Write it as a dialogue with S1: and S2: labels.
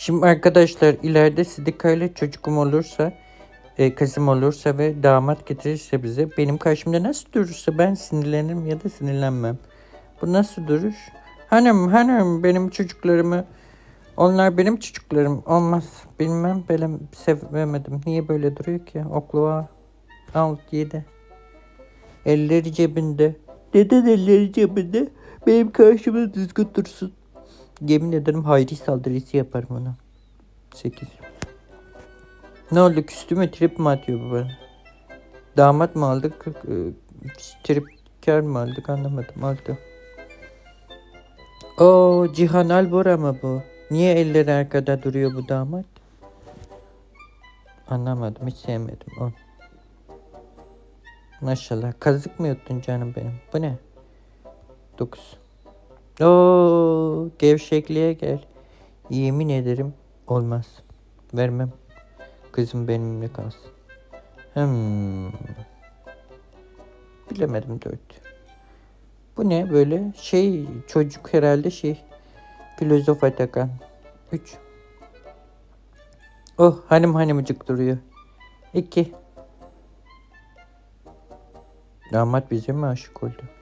S1: Şimdi arkadaşlar ileride Sidika ile çocukum olursa, e, kızım olursa ve damat getirirse bize benim karşımda nasıl durursa ben sinirlenirim ya da sinirlenmem. Bu nasıl duruş? Hanım hanım benim çocuklarımı onlar benim çocuklarım olmaz. Bilmem böyle sevemedim. Niye böyle duruyor ki? Oklava alt yedi. Elleri cebinde. Neden elleri cebinde? Benim karşımda düzgün dursun. Yemin ederim hayri saldırısı yaparım ona. 8. Ne oldu küstü mü trip mi atıyor bu bana? Damat mı aldık? e, Trip kar mı aldık anlamadım. Aldı. Oo Cihan Albora mı bu? Niye elleri arkada duruyor bu damat? Anlamadım hiç sevmedim onu. Maşallah kazık mı yuttun canım benim? Bu ne? 9. Oo gevşekliğe gel. Yemin ederim olmaz. Vermem. Kızım benimle kalsın. Hmm. Bilemedim dört. Bu ne böyle şey çocuk herhalde şey filozof Atakan. Üç. Oh hanım hanımcık duruyor. İki. Damat bize mi aşık oldu?